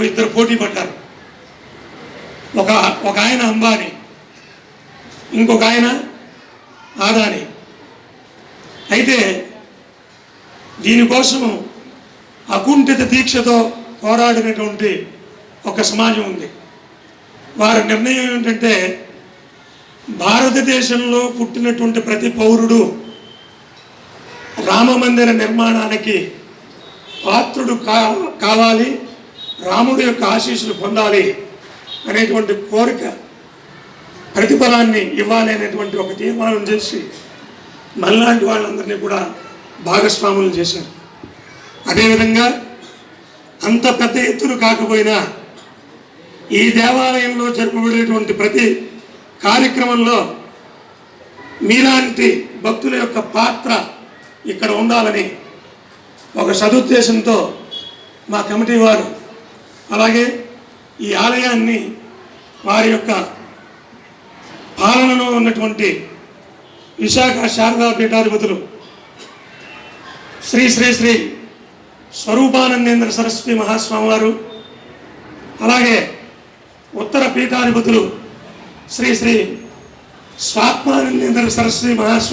ఓ ఇద్దరు పోటీ పడ్డారు. ఒక ఒక ఆయన అంబానీ ఇంకొక ఆయన ఆదాని. అయితే దీనికోసం అకుంఠిత దీక్షతో పోరాడినటువంటి ఒక సమాజం ఉంది. వారి నిర్ణయం ఏమిటంటే భారతదేశంలో పుట్టినటువంటి ప్రతి పౌరుడు రామ మందిర నిర్మాణానికి పాత్రుడు కా కావాలి రాముడి యొక్క ఆశీస్సులు పొందాలి అనేటువంటి కోరిక ప్రతిఫలాన్ని ఇవ్వాలి అనేటువంటి ఒక తీర్మానం చేసి మనలాంటి వాళ్ళందరినీ కూడా భాగస్వాములు చేశారు. అదేవిధంగా అంత పెద్ద ఎత్తులు కాకపోయినా ఈ దేవాలయంలో జరపబడేటువంటి ప్రతి కార్యక్రమంలో మీలాంటి భక్తుల యొక్క పాత్ర ఇక్కడ ఉండాలని ఒక సదుద్దేశంతో మా కమిటీ వారు అలాగే ఈ ఆలయాన్ని వారి యొక్క పాలనలో ఉన్నటువంటి విశాఖ శారదా పీఠాధిపతులు శ్రీ శ్రీ శ్రీ స్వరూపానందేంద్ర సరస్వతి మహాస్వామి వారు అలాగే ఉత్తర పీఠాధిపతులు శ్రీ శ్రీ స్వాత్మానందేంద్ర సరస్వతి మహాస్వామి